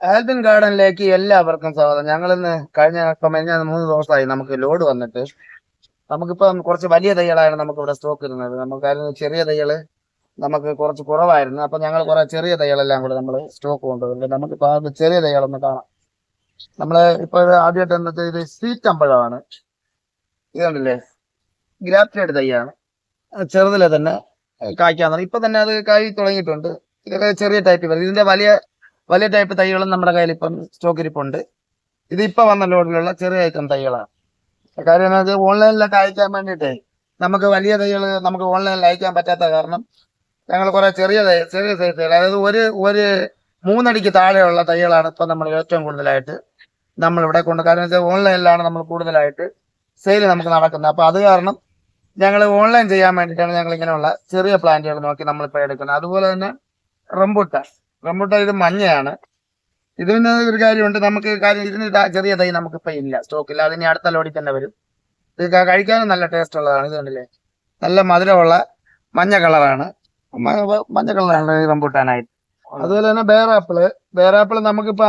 ആൽബിൻ ഗാർഡനിലേക്ക് എല്ലാവർക്കും സ്വാഗതം. ഞങ്ങൾ ഇന്ന് കഴിഞ്ഞ കഴിഞ്ഞ മൂന്ന് ദിവസമായി നമുക്ക് ലോഡ് വന്നിട്ട്. നമുക്കിപ്പം കുറച്ച് വലിയ തൈകളാണ് നമുക്ക് ഇവിടെ സ്റ്റോക്ക് ഇരുന്നത് നമുക്ക് അതിന് ചെറിയ തൈകൾ നമുക്ക് കുറച്ച് കുറവായിരുന്നു. അപ്പൊ ഞങ്ങൾ കുറെ ചെറിയ തൈകളെല്ലാം കൂടെ നമ്മൾ സ്റ്റോക്ക് കൊണ്ടുവരുന്നുണ്ട്. നമുക്കിപ്പോ അത് ചെറിയ തൈകളൊന്ന് കാണാം. നമ്മൾ ഇപ്പൊ ആദ്യമായിട്ട് എന്നത് ഇത് സ്വീറ്റ് അമ്പഴമാണ്. ഇത് കണ്ടില്ലേ? ഗ്രാഫ്റ്റഡ് തൈയാണ്. ചെറുതിലെ തന്നെ കായ്ക്കാൻ ഇപ്പൊ തന്നെ അത് കായ് തുടങ്ങിയിട്ടുണ്ട്. ഇതൊക്കെ ചെറിയ ടൈപ്പ് ഇതിന്റെ വലിയ വലിയ ടൈപ്പ് തൈകളും നമ്മുടെ കയ്യിൽ ഇപ്പം സ്റ്റോക്ക് ഇരിപ്പുണ്ട്. ഇത് ഇപ്പൊ വന്ന ലോഡിലുള്ള ചെറിയ ഐറ്റം തൈകളാണ്. കാര്യം ഓൺലൈനിലൊക്കെ അയക്കാൻ വേണ്ടിയിട്ടേ നമുക്ക് വലിയ തൈകൾ നമുക്ക് ഓൺലൈനിൽ അയക്കാൻ പറ്റാത്ത കാരണം ഞങ്ങൾ കുറെ ചെറിയ ചെറിയ സൈസ് തൈകൾ അതായത് ഒരു ഒരു മൂന്നടിക്ക് താഴെയുള്ള തൈകളാണ് ഇപ്പൊ നമ്മൾ ഏറ്റവും കൂടുതലായിട്ട് നമ്മൾ ഇവിടെ കൊണ്ട് കാരണം വെച്ചാൽ ഓൺലൈനിലാണ് നമ്മൾ കൂടുതലായിട്ട് സെയിൽ നമുക്ക് നടക്കുന്നത്. അപ്പൊ അത് കാരണം ഞങ്ങൾ ഓൺലൈൻ ചെയ്യാൻ വേണ്ടിയിട്ടാണ് ഞങ്ങൾ ഇങ്ങനെയുള്ള ചെറിയ പ്ലാന്റുകൾ നോക്കി നമ്മളിപ്പോൾ എടുക്കുന്നത്. അതുപോലെ തന്നെ റംബുട്ടാൻ. റംബുട്ടാൻ ഇത് മഞ്ഞയാണ്. ഇതിന് ഒരു കാര്യമുണ്ട്. നമുക്ക് കാര്യം ഇതിന് ഇതാ ചെറിയ തൈ നമുക്കിപ്പോൾ ഇല്ല. സ്റ്റോക്കില്ല. അതിന് അടുത്ത ലോഡിൽ തന്നെ വരും. ഇത് കഴിക്കാനും നല്ല ടേസ്റ്റ് ഉള്ളതാണ്. ഇത് കണ്ടില്ലേ? നല്ല മധുരമുള്ള മഞ്ഞ കളറാണ്. മഞ്ഞ കളറാണ് റംബുട്ടാനായിട്ട്. അതുപോലെ തന്നെ ബേറാപ്പിൾ ബേറാപ്പിൾ നമുക്കിപ്പോ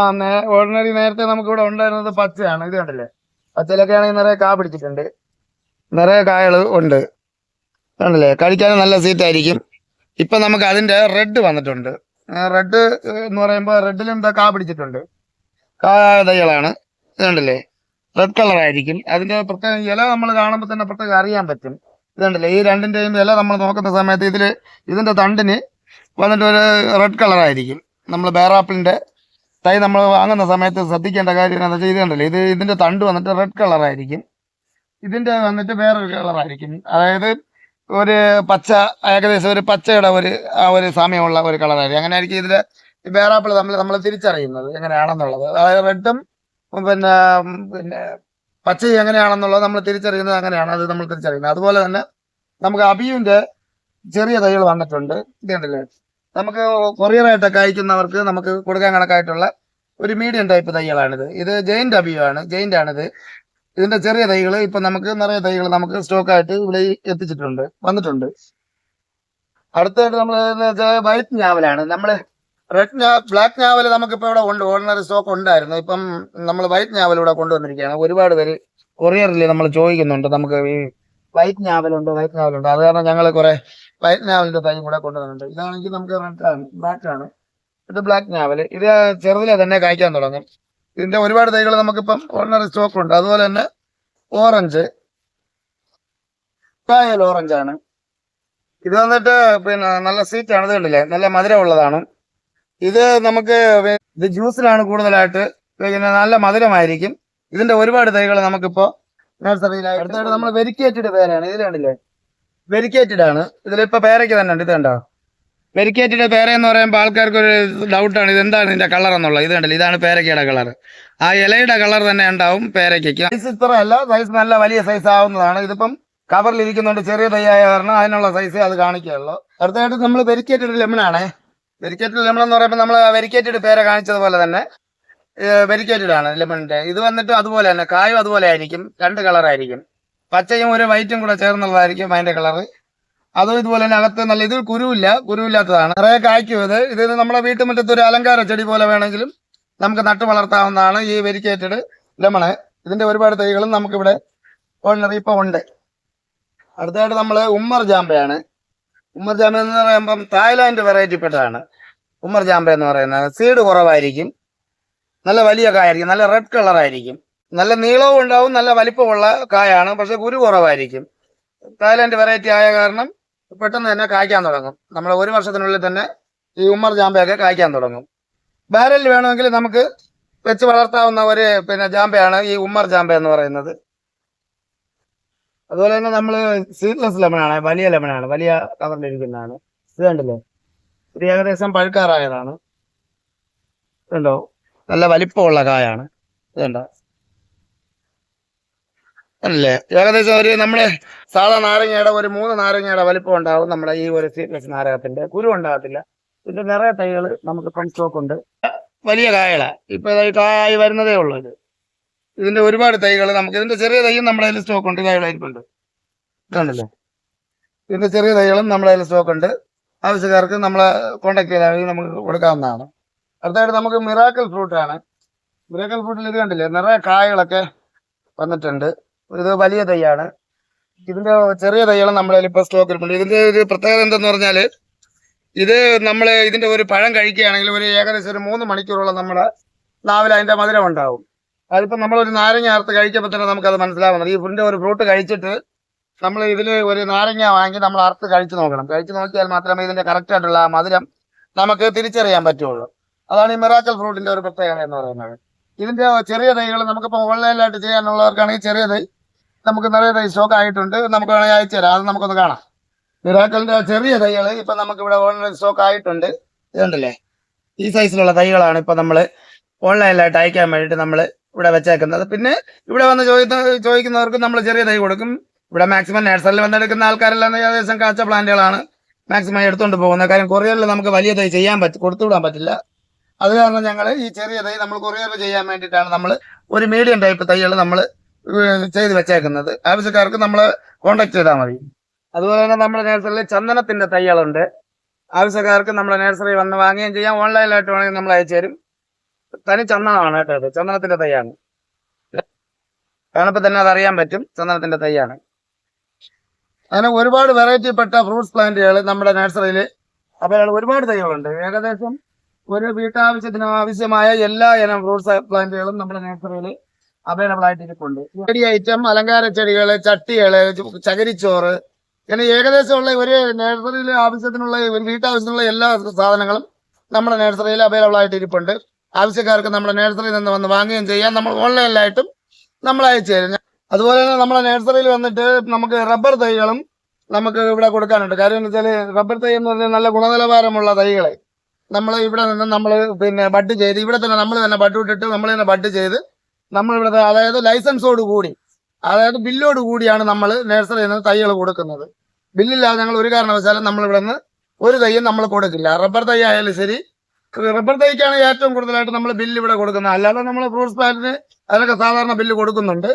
ഓർഡിനറി നേരത്തെ നമുക്ക് ഇവിടെ ഉണ്ടായിരുന്നത് പച്ചയാണ്. ഇത് കണ്ടില്ലേ? പച്ചയിലൊക്കെ ആണെങ്കിൽ നിറയെ കാ പിടിച്ചിട്ടുണ്ട്. നിറയെ കായകൾ ഉണ്ട്. കണ്ടില്ലേ? കഴിക്കാനും നല്ല സീറ്റായിരിക്കും ഇപ്പൊ നമുക്ക് അതിന്റെ റെഡ് വന്നിട്ടുണ്ട്. റെഡ് എന്ന് പറയുമ്പോൾ റെഡിലും എന്താ കാ പിടിച്ചിട്ടുണ്ട്? കാ തൈകളാണ്. ഇത് കണ്ടില്ലേ? റെഡ് കളർ ആയിരിക്കും. അതിന്റെ പ്രത്യേക ഇല നമ്മൾ കാണുമ്പോൾ തന്നെ പ്രത്യേകം അറിയാൻ പറ്റും. ഇതുണ്ടല്ലേ ഈ രണ്ടിന്റെയും ഇല നമ്മൾ നോക്കുന്ന സമയത്ത് ഇതിൽ ഇതിന്റെ തണ്ടിന് വന്നിട്ട് ഒരു റെഡ് കളർ ആയിരിക്കും. നമ്മൾ ബേറാപ്പിളിന്റെ തൈ നമ്മൾ വാങ്ങുന്ന സമയത്ത് ശ്രദ്ധിക്കേണ്ട കാര്യം എന്താണെന്ന് വെച്ചാൽ ഇത് കണ്ടല്ലേ? ഇത് ഇതിന്റെ തണ്ട് വന്നിട്ട് റെഡ് കളർ ആയിരിക്കും. ഇതിന്റെ വന്നിട്ട് വേറൊരു കളർ ആയിരിക്കും. അതായത് ഒരു പച്ച ഏകദേശം ഒരു പച്ചയുടെ ഒരു ആ ഒരു സാമ്യമുള്ള ഒരു കളറായിരിക്കും. അങ്ങനെ ആയിരിക്കും ഇതിൽ വേറാപ്പിൾ നമ്മൾ നമ്മൾ തിരിച്ചറിയുന്നത് എങ്ങനെയാണെന്നുള്ളത്. അതായത് റെഡും പിന്നെ പിന്നെ പച്ച എങ്ങനെയാണെന്നുള്ളത് നമ്മൾ തിരിച്ചറിയുന്നത് അങ്ങനെയാണ്. അത് നമ്മൾ തിരിച്ചറിയുന്നത്. അതുപോലെ തന്നെ നമുക്ക് അബിയുവിന്റെ ചെറിയ തൈകൾ വന്നിട്ടുണ്ട്. ഇതേണ്ടല്ലേ നമുക്ക് കൊറിയറായിട്ടൊക്കെ അയക്കുന്നവർക്ക് നമുക്ക് കൊടുക്കാൻ കണക്കായിട്ടുള്ള ഒരു മീഡിയം ടൈപ്പ് തൈകളാണിത്. ഇത് ജെയിന്റ് അബിയു ആണ് ജെയിന്റ് ആണിത് ഇതിന്റെ ചെറിയ തൈകൾ ഇപ്പൊ നമുക്ക് നിറയെ തൈകൾ നമുക്ക് സ്റ്റോക്ക് ആയിട്ട് ഇവിടെ എത്തിച്ചിട്ടുണ്ട് വന്നിട്ടുണ്ട്. അടുത്തായിട്ട് നമ്മൾ വൈറ്റ് ഞാവലാണ്. നമ്മൾ റെഡ് ഞാ ബ്ലാക്ക് ഞാവൽ ഇപ്പൊ ഇവിടെ ഉണ്ട്. ഓർഡിനറി സ്റ്റോക്ക് ഉണ്ടായിരുന്നു. ഇപ്പം നമ്മൾ വൈറ്റ് ഞാവൽ ഇവിടെ കൊണ്ടുവന്നിരിക്കുകയാണ്. ഒരുപാട് പേര് കൊറിയറിൽ നമ്മൾ ചോദിക്കുന്നുണ്ട് നമുക്ക് ഈ വൈറ്റ് ഞാവലുണ്ട് വൈറ്റ് ഞാവലുണ്ട്? അത് കാരണം ഞങ്ങൾ കുറെ വൈറ്റ് ഞാവലിന്റെ തൈ കൂടെ കൊണ്ടുവന്നിട്ടുണ്ട്. ഇതാണെങ്കിൽ നമുക്ക് റെഡ് ആണ് ബ്ലാക്ക് ആണ്. ഇത് ബ്ലാക്ക് ഞാവൽ ഇത് ചെറുതിലെ തന്നെ കായ്ക്കാൻ തുടങ്ങും. ഇതിന്റെ ഒരുപാട് തൈകൾ നമുക്കിപ്പം ഓർഡിനറി സ്റ്റോക്ക് ഉണ്ട്. അതുപോലെ തന്നെ ഓറഞ്ച് കായൽ ഓറഞ്ച് ആണ്. ഇത് വന്നിട്ട് പിന്നെ നല്ല സ്വീറ്റ് ആണ്. ഇത് കണ്ടില്ലേ? നല്ല മധുരമുള്ളതാണ്. ഇത് നമുക്ക് ഇത് ജ്യൂസിലാണ് കൂടുതലായിട്ട് പിന്നെ നല്ല മധുരമായിരിക്കും. ഇതിന്റെ ഒരുപാട് തൈകൾ നമുക്കിപ്പോ നഴ്സറിയിലായിട്ട് നമ്മൾ വെരിക്കേറ്റഡ് പേരാണ് ഇത് കണ്ടില്ലേ? വെരിക്കേറ്റഡ് ആണ്. ഇതിലിപ്പോ പേരയ്ക്ക് തന്നെ ഉണ്ട്. ഇത് കണ്ടോ? വെരിക്കേറ്റഡ് പേര എന്ന് പറയുമ്പോൾ ആൾക്കാർക്ക് ഒരു ഡൗട്ടാണ് ഇത് എന്താണ് ഇതിന്റെ കളർ എന്നുള്ളത്? ഇത് കണ്ടില്ല? ഇതാണ് പേരക്കയുടെ കളർ ആ ഇലയുടെ കളർ തന്നെ ഉണ്ടാവും പേരക്കയ്ക്ക്. സൈസ് ഇത്ര അല്ല സൈസ് നല്ല വലിയ സൈസ് ആവുന്നതാണ്. ഇതിപ്പം കവറിൽ ഇരിക്കുന്നുണ്ട്. ചെറിയ തൈയായ കാരണം അതിനുള്ള സൈസ് അത് കാണിക്കുകയുള്ളൂ. അടുത്തായിട്ട് നമ്മൾ വെരിക്കേറ്റഡ് ലെമണാണേ വെരിക്കേറ്റഡ് ലെമൺ എന്ന് പറയുമ്പോൾ നമ്മൾ വെരിക്കേറ്റഡ് പേര കാണിച്ചതുപോലെ തന്നെ വെരിക്കേറ്റഡ് ആണ് ലെമണിന്റെ ഇത് വന്നിട്ട് അതുപോലെ തന്നെ കായും അതുപോലെ ആയിരിക്കും. രണ്ട് കളറായിരിക്കും പച്ചയും ഒരു വൈറ്റും കൂടെ ചേർന്നുള്ളതായിരിക്കും അതിന്റെ കളർ അതും ഇതുപോലെ തന്നെ അകത്ത് നല്ല ഇത് കുരുവില്ല കുരുവില്ലാത്തതാണ്. നിറയെ കായ്ക്കും ഇത്. ഇത് നമ്മുടെ വീട്ടുമുറ്റത്ത് ഒരു അലങ്കാര ചെടി പോലെ വേണമെങ്കിലും നമുക്ക് നട്ടു വളർത്താവുന്നതാണ് ഈ വെരിക്കേറ്റഡ് ലെമണ്. ഇതിന്റെ ഒരുപാട് തൈകളും നമുക്കിവിടെ ഇപ്പൊ ഉണ്ട്. അടുത്തായിട്ട് നമ്മൾ ഉമ്മർ ജാമ്പയാണ്. ഉമ്മർ ജാമ്പ എന്ന് പറയുമ്പം തായ്ലാന്റ് വെറൈറ്റി പെട്ടതാണ് ഉമ്മർ ജാമ്പ എന്ന് പറയുന്നത്. സീഡ് കുറവായിരിക്കും. നല്ല വലിയ കായായിരിക്കും. നല്ല റെഡ് കളർ ആയിരിക്കും നല്ല നീളവും ഉണ്ടാവും നല്ല വലിപ്പമുള്ള കായാണ്. പക്ഷെ കുരു കുറവായിരിക്കും. തായ്ലാന്റ് വെറൈറ്റി ആയ കാരണം പെട്ടെന്ന് തന്നെ കായ്ക്കാൻ തുടങ്ങും. നമ്മൾ ഒരു വർഷത്തിനുള്ളിൽ തന്നെ ഈ ഉമ്മർ ജാമ്പയൊക്കെ കായ്ക്കാൻ തുടങ്ങും. ബാരലിൽ വേണമെങ്കിൽ നമുക്ക് വെച്ച് വളർത്താവുന്ന ഒരു പിന്നെ ജാമ്പയാണ് ഈ ഉമ്മർ ജാമ്പ എന്ന് പറയുന്നത്. അതുപോലെ തന്നെ നമ്മൾ സീഡ്ലെസ് ലെമണാണ് വലിയ ലെമണാണ് വലിയ കവറിലിരിക്കുന്നതാണ് ഇത് കണ്ടില്ലേ? ഇത് ഏകദേശം പഴുക്കാറായതാണ്. ഇതുണ്ടോ? നല്ല വലിപ്പമുള്ള കായാണ്. ഇതുണ്ടോ? അല്ലേ ഏകദേശം ഒരു നമ്മുടെ സാധാ നാരങ്ങയുടെ ഒരു മൂന്ന് നാരങ്ങയുടെ വലിപ്പം ഉണ്ടാവും നമ്മുടെ ഈ ഒരു സീഡ്ലെസ് നാരകത്തിന്റെ. കുരു ഉണ്ടാകത്തില്ല. ഇതിന്റെ നിറയെ തൈകൾ നമുക്ക് ഫ്രണ്ട് സ്റ്റോക്ക് ഉണ്ട്. വലിയ കായള ഇപ്പൊ കായ വരുന്നതേ ഉള്ളൂ ഇത്. ഇതിന്റെ ഒരുപാട് തൈകൾ നമുക്ക് ഇതിന്റെ ചെറിയ തൈയും നമ്മുടെ കയ്യിൽ സ്റ്റോക്ക് ഉണ്ട്. കായകളായിരിക്കുന്നുണ്ട് കണ്ടില്ലേ? ഇതിന്റെ ചെറിയ തൈകളും നമ്മുടെ കയ്യിൽ സ്റ്റോക്ക് ഉണ്ട്. ആവശ്യക്കാർക്ക് നമ്മളെ കോണ്ടാക്ട് ചെയ്താൽ മതി. നമുക്ക് കൊടുക്കാവുന്നതാണ്. അടുത്തായിട്ട് നമുക്ക് മിറാക്കൽ ഫ്രൂട്ടാണ് മിറാക്കൽ ഫ്രൂട്ടിൽ ഇത് കണ്ടില്ലേ? നിറയെ കായകളൊക്കെ വന്നിട്ടുണ്ട്. ഇത് വലിയ തൈയാണ്. ഇതിന്റെ ചെറിയ തൈകളും നമ്മളതിലിപ്പോൾ സ്റ്റോക്ക് സ്റ്റോക്കിൽ ഇതിന്റെ ഒരു പ്രത്യേകത എന്തെന്ന് പറഞ്ഞാൽ ഇത് നമ്മൾ ഇതിന്റെ ഒരു പഴം കഴിക്കുകയാണെങ്കിൽ ഒരു ഏകദേശം ഒരു മൂന്ന് മണിക്കൂറോളം നമ്മുടെ നാവിൽ അതിന്റെ മധുരം ഉണ്ടാവും. അതിപ്പോ നമ്മൾ ഒരു നാരങ്ങ അറുത്ത് കഴിക്കുമ്പോൾ തന്നെ നമുക്കത് മനസ്സിലാവുന്നത്. ഈ ഇതിന്റെ ഒരു ഫ്രൂട്ട് കഴിച്ചിട്ട് നമ്മൾ ഇതിൽ ഒരു നാരങ്ങ വാങ്ങി നമ്മൾ അറുത്ത് കഴിച്ചു നോക്കണം. കഴിച്ചു നോക്കിയാൽ മാത്രമേ ഇതിന്റെ കറക്റ്റ് ആയിട്ടുള്ള മധുരം നമുക്ക് തിരിച്ചറിയാൻ പറ്റുള്ളൂ. അതാണ് ഈ മിറാക്കൽ ഫ്രൂട്ടിന്റെ ഒരു പ്രത്യേകത എന്ന് പറയുന്നത്. ഇതിന്റെ ചെറിയ തൈകൾ നമുക്കിപ്പോൾ ഓൺലൈനിലായിട്ട് ചെയ്യാനുള്ളവർക്കാണെങ്കിൽ ചെറിയ തൈ നമുക്ക് നിറയെ തൈ സ്റ്റോക്ക് ആയിട്ടുണ്ട്. നമുക്ക് വേണമെങ്കിൽ അയച്ചു തരാം. അത് നമുക്കൊന്ന് കാണാം. മിറാക്കലിന്റെ ചെറിയ തൈകൾ ഇപ്പൊ നമുക്ക് ഇവിടെ ഓൺലൈൻ സ്റ്റോക്ക് ആയിട്ടുണ്ട്. ഇതുണ്ടല്ലേ? ഈ സൈസിലുള്ള തൈകളാണ് ഇപ്പൊ നമ്മൾ ഓൺലൈനിലായിട്ട് അയക്കാൻ വേണ്ടിയിട്ട് നമ്മൾ ഇവിടെ വെച്ചേക്കുന്നത്. പിന്നെ ഇവിടെ വന്ന് ചോദിക്കുന്ന ചോദിക്കുന്നവർക്ക് നമ്മൾ ചെറിയ തൈ കൊടുക്കും. ഇവിടെ മാക്സിമം നേഴ്സറിൽ വന്നെടുക്കുന്ന ആൾക്കാരെല്ലാം ഏകദേശം കാച്ച പ്ലാന്റുകളാണ് മാക്സിമം എടുത്തുകൊണ്ട് പോകുന്നത്. കാര്യം കൊറിയറിൽ നമുക്ക് വലിയ തൈ ചെയ്യാൻ പറ്റും കൊടുത്തുവിടാൻ പറ്റില്ല. അത് കാരണം ഞങ്ങൾ ഈ ചെറിയ തൈ നമ്മൾ കൊറിയറിൽ ചെയ്യാൻ വേണ്ടിയിട്ടാണ് നമ്മൾ ഒരു മീഡിയം ടൈപ്പ് തൈകൾ നമ്മൾ ചെയ്ത് വെച്ചേക്കുന്നത്. ആവശ്യക്കാർക്ക് നമ്മൾ കോണ്ടാക്ട് ചെയ്താൽ മതി. അതുപോലെ തന്നെ നമ്മുടെ നേഴ്സറിയിൽ ചന്ദനത്തിന്റെ തൈകളുണ്ട് ആവശ്യക്കാർക്ക് നമ്മുടെ നേഴ്സറി വന്ന് വാങ്ങുകയും ചെയ്യാം. ഓൺലൈനിലായിട്ട് വേണമെങ്കിൽ നമ്മൾ അയച്ചു തരും. തനി ചന്ദനമാണ് കേട്ടോ ഇത്. ചന്ദനത്തിന്റെ തൈയാണ് കാണുമ്പോൾ തന്നെ അത് അറിയാൻ പറ്റും. ചന്ദനത്തിന്റെ തൈയാണ് അങ്ങനെ ഒരുപാട് വെറൈറ്റി പെട്ട ഫ്രൂട്ട്സ് പ്ലാന്റുകൾ നമ്മുടെ നഴ്സറിയിൽ അപ്പോൾ ഒരുപാട് തൈകളുണ്ട് ഏകദേശം ഒരു വീട്ടാവശ്യത്തിന് ആവശ്യമായ എല്ലാ ഇനം ഫ്രൂട്ട്സ് പ്ലാന്റുകളും നമ്മുടെ നഴ്സറിയിൽ അവൈലബിൾ ആയിട്ട് ഇരിപ്പുണ്ട് ചെടി ഐറ്റം അലങ്കാര ചെടികൾ ചട്ടികൾ ചകിരിച്ചോറ് ഇങ്ങനെ ഏകദേശമുള്ള ഒരു നഴ്സറിയിൽ ആവശ്യത്തിനുള്ള ഒരു വീട്ടാവശ്യത്തിനുള്ള എല്ലാ സാധനങ്ങളും നമ്മുടെ നഴ്സറിയിൽ അവൈലബിൾ ആയിട്ട് ഇരിപ്പുണ്ട് ആവശ്യക്കാർക്ക് നമ്മുടെ നഴ്സറിയിൽ നിന്ന് വന്ന് വാങ്ങുകയും ചെയ്യാം. നമ്മൾ ഓൺലൈനിലായിട്ടും നമ്മൾ അയച്ചു തരും. അതുപോലെ തന്നെ നമ്മുടെ നഴ്സറിയിൽ വന്നിട്ട് നമുക്ക് റബ്ബർ തൈകളും നമുക്ക് ഇവിടെ കൊടുക്കാനുണ്ട്. കാര്യം എന്ന് വെച്ചാൽ റബ്ബർ തൈ എന്ന് പറഞ്ഞാൽ നല്ല ഗുണനിലവാരമുള്ള തൈകളെ. നമ്മൾ ഇവിടെ നിന്ന് നമ്മൾ പിന്നെ ബഡ് ചെയ്ത് ഇവിടെ തന്നെ നമ്മൾ തന്നെ ബഡ് ഇട്ടിട്ട് നമ്മൾ തന്നെ ബഡ് ചെയ്ത് നമ്മൾ ഇവിടെ അതായത് ലൈസൻസോട് കൂടി അതായത് ബില്ലോട് കൂടിയാണ് നമ്മൾ നഴ്സറിയിൽ നിന്ന് തൈകൾ കൊടുക്കുന്നത്. ബില്ലില്ലാതെ ഞങ്ങൾ ഒരു കാരണവശാലും നമ്മൾ ഇവിടെ നിന്ന് ഒരു തൈയും നമ്മൾ കൊടുക്കില്ല. റബ്ബർ തൈ ആയാലും ശരി റബ്ബർ തൈക്കാണ് ഏറ്റവും കൂടുതലായിട്ട് നമ്മൾ ബില്ല് ഇവിടെ കൊടുക്കുന്നത്. അല്ലാതെ നമ്മൾ ഫ്രൂട്ട്സ് പാറ്റിന് അതിനൊക്കെ സാധാരണ ബില്ല് കൊടുക്കുന്നുണ്ട്.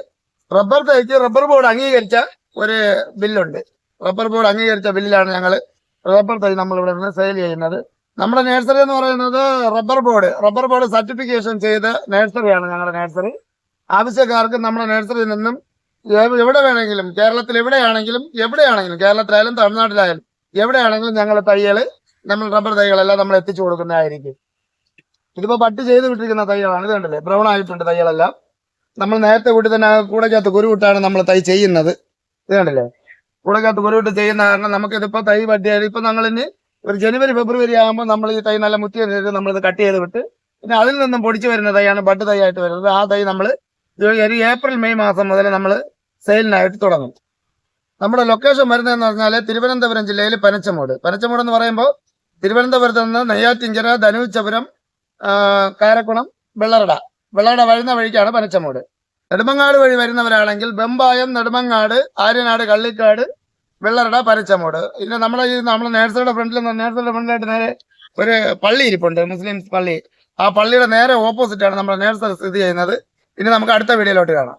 റബ്ബർ തൈക്ക് റബ്ബർ ബോർഡ് അംഗീകരിച്ച ഒരു ബില്ലുണ്ട്. റബ്ബർ ബോർഡ് അംഗീകരിച്ച ബില്ലാണ് ഞങ്ങൾ റബ്ബർ തൈ നമ്മൾ ഇവിടെ നിന്ന് സെയിൽ ചെയ്യുന്നത്. നമ്മുടെ നഴ്സറി എന്ന് പറയുന്നത് rubber board rubber board certification ചെയ്ത നഴ്സറിയാണ് ഞങ്ങളുടെ നഴ്സറി ആവശ്യക്കാർക്ക് നമ്മുടെ നഴ്സറിയിൽ നിന്നും എവിടെ വേണമെങ്കിലും കേരളത്തിൽ എവിടെയാണെങ്കിലും എവിടെയാണെങ്കിലും കേരളത്തിലായാലും തമിഴ്നാട്ടിലായാലും എവിടെയാണെങ്കിലും ഞങ്ങൾ തൈകൾ നമ്മൾ റബ്ബർ തൈകളെല്ലാം നമ്മൾ എത്തിച്ചു കൊടുക്കുന്നതായിരിക്കും. ഇതിപ്പോൾ പട്ട് ചെയ്ത് വിട്ടിരിക്കുന്ന തൈകളാണ് ഇത് കണ്ടില്ലേ? ബ്രൗൺ ആയിട്ടുണ്ട് തൈകളെല്ലാം. നമ്മൾ നേരത്തെ കൂട്ടി തന്നെ കൂടക്കകത്ത് കുരുവിട്ടാണ് നമ്മൾ തൈ ചെയ്യുന്നത്. ഇത് കണ്ടില്ലേ? കൂടക്കകത്ത് കുരുവിട്ട് ചെയ്യുന്ന കാരണം നമുക്കിതിപ്പോൾ തൈ പട്ടിയാൽ ഇപ്പം നമ്മളിന് ഒരു ജനുവരി ഫെബ്രുവരി ആകുമ്പോൾ നമ്മൾ ഈ തൈ നല്ല മുത്തി നമ്മളിത് കട്ട് ചെയ്ത് വിട്ട് പിന്നെ അതിൽ നിന്നും പൊടിച്ചു വരുന്ന തൈയാണ് ബഡ് തൈ ആയിട്ട് വരുന്നത്. ആ തൈ നമ്മൾ ഒരു ഏപ്രിൽ മെയ് മാസം മുതൽ നമ്മൾ സെയിലിനായിട്ട് തുടങ്ങും. നമ്മുടെ ലൊക്കേഷൻ വരുന്നതെന്ന് പറഞ്ഞാൽ തിരുവനന്തപുരം ജില്ലയിൽ പനച്ചമൂട്. പനച്ചമൂട് എന്ന് പറയുമ്പോൾ തിരുവനന്തപുരത്ത് നിന്ന് നെയ്യാറ്റിഞ്ചിറ ധനുച്ചപുരം കാരക്കുണം വെള്ളറട. വെള്ളറട വരുന്ന വഴിക്കാണ് പനച്ചമൂട്. നെടുമങ്ങാട് വഴി വരുന്നവരാണെങ്കിൽ ബെമ്പായം നെടുമങ്ങാട് ആര്യനാട് കള്ളിക്കാട് വെള്ളറട പരച്ചമോട്. പിന്നെ നമ്മളെ ഈ നമ്മളെ നേഴ്സറിയുടെ ഫ്രണ്ടിൽ നേഴ്സറിയുടെ ഫ്രണ്ടിലായിട്ട് നേരെ ഒരു പള്ളി ഇരിപ്പുണ്ട് മുസ്ലിംസ് പള്ളി. ആ പള്ളിയുടെ നേരെ ഓപ്പോസിറ്റ് ആണ് നമ്മുടെ നേഴ്സറി സ്ഥിതി ചെയ്യുന്നത്. ഇനി നമുക്ക് അടുത്ത വീഡിയോയിലോട്ട് കാണാം.